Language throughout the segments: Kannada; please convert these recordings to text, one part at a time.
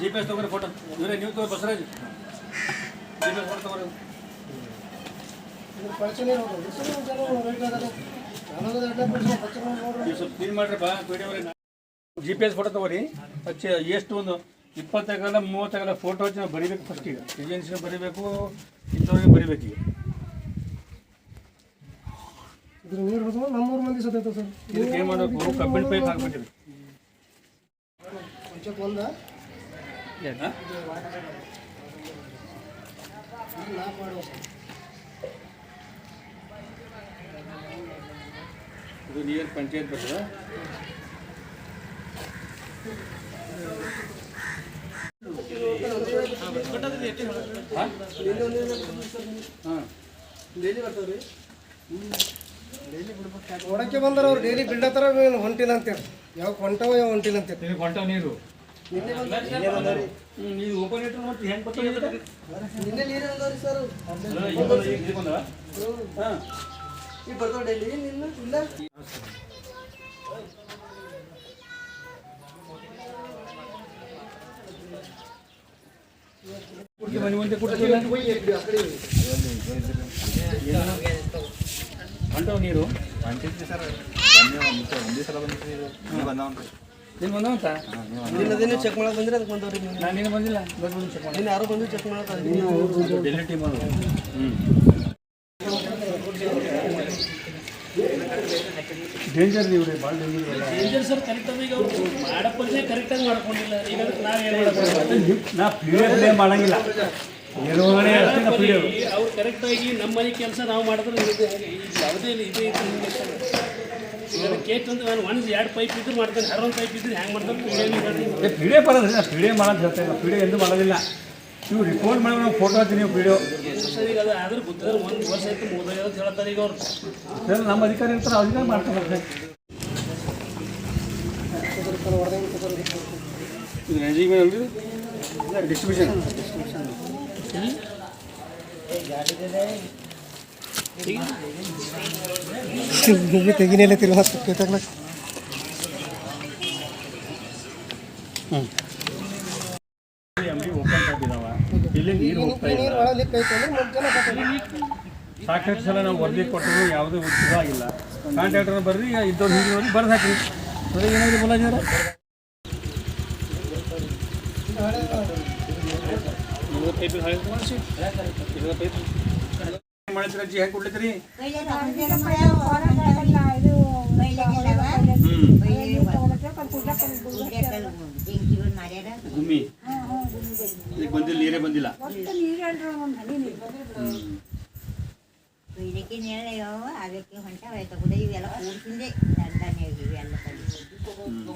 ಜಿ ಪಿ ಎಸ್ ಫೋಟೋ ತಗೋರಿ ಫೋಟೋ ಇವರೇ ನೀವು ತಗೋರಿ Basaraj G P S photo ತಗೋರಿ ಸ್ವಲ್ಪ ಕ್ಲೀನ್ ಮಾಡ್ರಪ್ಪ ಜಿ ಪಿ ಎಸ್ ಫೋಟೋ ತಗೋರಿ ಎಷ್ಟು ಒಂದು ಇಪ್ಪತ್ತಾಗಲ್ಲ ಮೂವತ್ತಾಗಲ್ಲ ಫೋಟೋ ಹಚ್ಚಿ ನಾವು ಬರಿಬೇಕು ಫಸ್ಟ್ ಈಗ. ಏಜೆನ್ಸಿನ ಬರಿಬೇಕು ಇಂಥವ್ರಿಗೆ ಬರಿಬೇಕು ಈಗ. ಇದ್ರ ನೀರು ಬಂದು ನಮ್ಮೂರು ಮಂದಿ ಸತ್ತೈತೆ ಸರ್. ಇದಕ್ಕೆ ಏನು ಮಾಡಬೇಕು? ಕಬ್ಬಿಣ ಪೈಪ್ ಹಾಕ್ಬೇಕಿದೆ ಪಂಚಾಯತ್ ಒಂದ ಹಾಂ ನಾಲ್ಕು ಮಾಡುವ ಸರ್ ಇದು ನಿಯರ್ ಪಂಚಾಯತ್ ಬರ್ತದೆ? ಹಾಂ ಡೈಲಿ ಬರ್ತಾವ್ರಿ ನೋಡಕ್ಕೆ ಬಂದ್ರೆ ಅವ್ರು ಡೈಲಿ ಬಿಲ್ಡತ್ತಾರ ಹೊಂಟಿಲ್ಲ ಅಂತೇಳಿ ಯಾವ ಹೊಂಟವ ಯಾವ ಹೊಂಟಿಲ್ಲ ಅಂತೇಳಿ ಹೊಂಟವ ನೀರು. ನೀವು ಓಪನ್ ಇಟ್ರು ಮತ್ತೆ ಹೆಂಗೆ ನಿನ್ನೆ ನೀರು ಅಂದವ್ರಿ ಸರ್ ಹಾಂ ಈಗ ಬರ್ತಾವ ಡೈಲಿ ನಿನ್ನ? ಇಲ್ಲ? ಮನೆ ಮುಂದೆ ಹೊಂಟವ ನೀರು ನೀನು ಬಂದವಂತ ನಿನ್ನದೇನು ಚೆಕ್ ಮಾಡಕ್ ಬಂದ್ರೆ ಅದಕ್ಕೆ ಬಂದವ್ರಿ ನಾನು ನೀನು ಬಂದಿಲ್ಲ ಬಂದು ಚೆಕ್ ಮಾಡಿ ನಿನ್ನ ಯಾರೋ ಬಂದು ಚೆಕ್ ಮಾಡಕ್ ಡೆಲ್ಲಿ ಟೀಮ್ ಹ್ಞೂ ಡೇಂಜರ್ ನೀವು ರೀ ಭಾಳ ಡೇಂಜರ್ ಡೇಂಜರ್ ಸರ್ ಕರೆಕ್ಟ್ ಅದ ಈಗ ಅವ್ರು ಮಾಡಪ್ಪನೇ ಕರೆಕ್ಟಾಗಿ ಮಾಡ್ಕೊಂಡಿಲ್ಲ. ಈಗ ಅದಕ್ಕೆ ನಾವು ಏನು ಮಾಡೋದು ನಾ ಪೀಡೆ ಪ್ಲೇ ಮಾಡಂಗಿಲ್ಲ. ನಿರ್ವಹಣೆ ಅಷ್ಟೇ ನಾ ಪೀಡೆ ಅವ್ರು ಕರೆಕ್ಟಾಗಿ ನಮ್ಮ ಮನೆ ಕೆಲಸ ನಾವು ಮಾಡಿದ್ರೆ ಯಾವುದೇ ಇದು ಇದು ಅಂದ್ರೆ ನಾನು ಒಂದು ಎರಡು ಪೈಪ್ ಇದ್ರೆ ಮಾಡ್ತೇನೆ ಹರೊಂದು ಪೈಪ್ ಇದ್ರೆ ಹ್ಯಾಂಗೆ ಮಾಡ್ತಾನೆ ಪೀಡೆ ಬರೋದ್ರಿ ನಾ ಪೀಡೆ ಮಾಡೋದು ಹೇಳ್ತಾ ಇಲ್ಲ. ಪೀಡೆ ಎಂದು ಮಾಡೋದಿಲ್ಲ. ನೀವು ರಿಪೋರ್ಟ್ ಮಾಡಿ ನಾವು ಫೋಟೋ ಹಾಕ್ತೀನಿ ನೀವು ಗೊತ್ತಿದ್ರೆ ಒಂದು ವರ್ಷ ಆಯ್ತು ಅಂತ ಹೇಳ್ತಾರೆ ಈಗ ಅವ್ರು. ಸರ್ ನಮ್ಮ ಅಧಿಕಾರಿ ಇರ್ತಾರೆ ಅಧಿಕಾರ ಮಾಡ್ತಾರೆ ಇದು ರೇಂಜಿಂಗ್ ಮೇಲೆ ಅಲ್ರಿ? ಡಿಸ್ಟ್ರಿಬ್ಯೂಷನ್ ತೆಗಿನೆಲ್ಲ ತಿರುಗ ತಗ್ಲಕ್ ಎಂ ಡಿ ಓಪನ್ ಆಗಿದಾವ ಇಲ್ಲಿ ನೀರು ಹೋಗ್ತಾ ಇಲ್ಲ. ನೀರು ಒಳಗೆ ಲಿಕ್ ಐತೆ ಅಂದ್ರೆ ಮೂರು ಜನ ಬರ್ತಾರೆ. ಸಾಕಷ್ಟು ಸಲ ನಾವು ವರದಿ ಕೊಟ್ಟರು ಯಾವುದೇ ಇದಾಗಿಲ್ಲ ಕಾಂಟ್ರಾಕ್ಟರ್ ಬರ್ರಿ ಇದ್ದವ್ರು ಹಿಂಗೆ ಬರ್ದು ಹಾಕಿ ಅದೇ ಏನಾಗಿದೆ ಮುಲಾಜಿ ಅವರ? ಪೈಪ್ ಮಾಡಿಸಿ ಪೈಪ್ ಮಾಡಿದ್ರೆ ಅಜ್ಜಿ? ಹೆಂಗೆ ಕೊಡ್ಲಿತ್ರಿ ಗುಮ್ಮಿ ಈಗ ಬಂದಿಲ್ಲ ನೀರೇ ಬಂದಿಲ್ಲ ಇದಕ್ಕೆ ನೇಳೆಯೋ ಅದಕ್ಕೆ ಹೊಂಟ ಹೋಯ್ತು ಕೂಡ ಇವೆಲ್ಲ ಕೂಡ್ಸಿಂದೆ ದಂಡನೆ ಇವೆಲ್ಲ ಹ್ಞೂ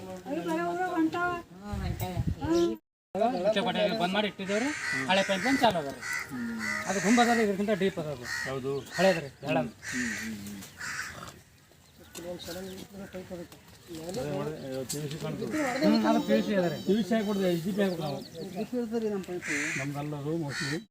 ಹೊಂಟ ಬಂದ್ ಮಾಡಿ ಇಟ್ಟಿದ್ದೇವ್ರಿ. ಹಳೆ ಪೈಪ್ ಬಂದು ಚಾಲು ಅದ ರೀ. ಅದು ಗುಂಬ ಅದ ಇದಕ್ಕಿಂತ ಡೀಪ್ ಅದ ಅದು. ಯಾವುದು ಹಳೇದ್ರಿ ಹೇಳ ಅದು ಪಿ ಸಿ ಅದ ಪಿ ಯು ಸಿ ಹಾಕಿ ಕೊಡ್ತೀವಿ ಜಿ ಪಿ ಹಾಕಿ ನಾವು. ನಮ್ದು ರೂಮ್ ಮೋಸ್ಟ್ಲಿ